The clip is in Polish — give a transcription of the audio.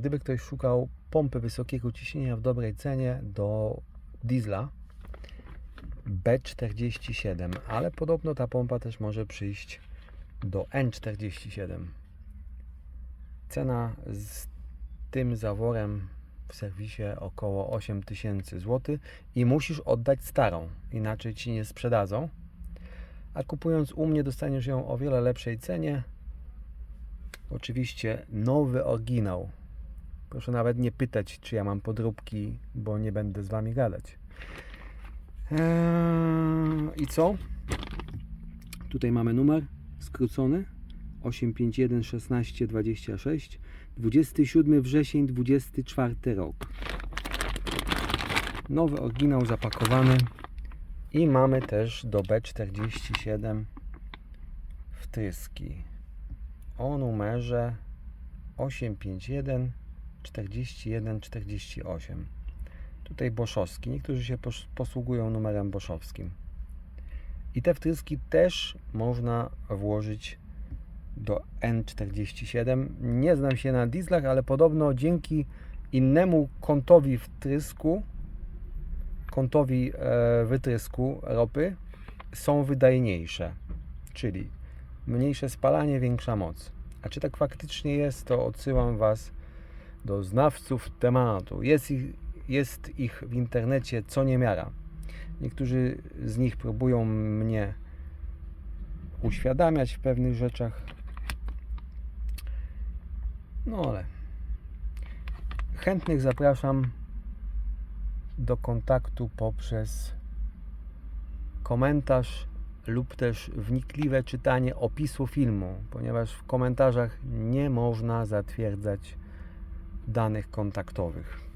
gdyby ktoś szukał pompy wysokiego ciśnienia w dobrej cenie do diesla B47, ale podobno ta pompa też może przyjść do N47. Cena z tym zaworem w serwisie około 8000 zł i musisz oddać starą, inaczej ci nie sprzedadzą. A kupując u mnie dostaniesz ją o wiele lepszej cenie. Oczywiście nowy oryginał. Proszę nawet nie pytać, czy ja mam podróbki, bo nie będę z wami gadać. Eee, I co? Tutaj mamy numer skrócony 851 16 26 27 wrzesień 24 rok. Nowy oryginał zapakowany i mamy też do B47 wtryski o numerze 851 41 48. Tutaj boszowski. Niektórzy się pos- posługują numerem boszowskim. I te wtryski też można włożyć do N47. Nie znam się na dieslach, ale podobno dzięki innemu kątowi wtrysku, kątowi e, wytrysku ropy są wydajniejsze. Czyli mniejsze spalanie, większa moc. A czy tak faktycznie jest, to odsyłam Was do znawców tematu. Jest ich, jest ich w internecie co niemiara. Niektórzy z nich próbują mnie uświadamiać w pewnych rzeczach. No ale chętnych zapraszam do kontaktu poprzez komentarz lub też wnikliwe czytanie opisu filmu, ponieważ w komentarzach nie można zatwierdzać danych kontaktowych.